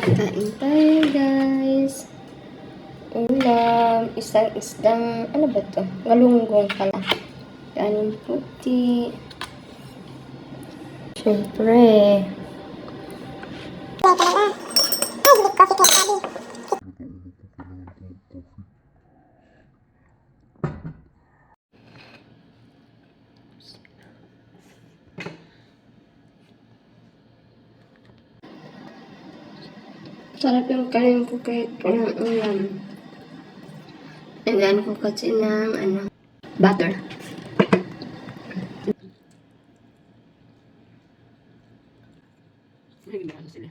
Kain tayo, guys. Ulam, isang isdang, ano ba to? Galunggong pala. Kanin puti. Siyempre. Sarap yung kanin ko kahit walang ulam. Nagano ko kasi ng ano, butter. Nagdaan sila.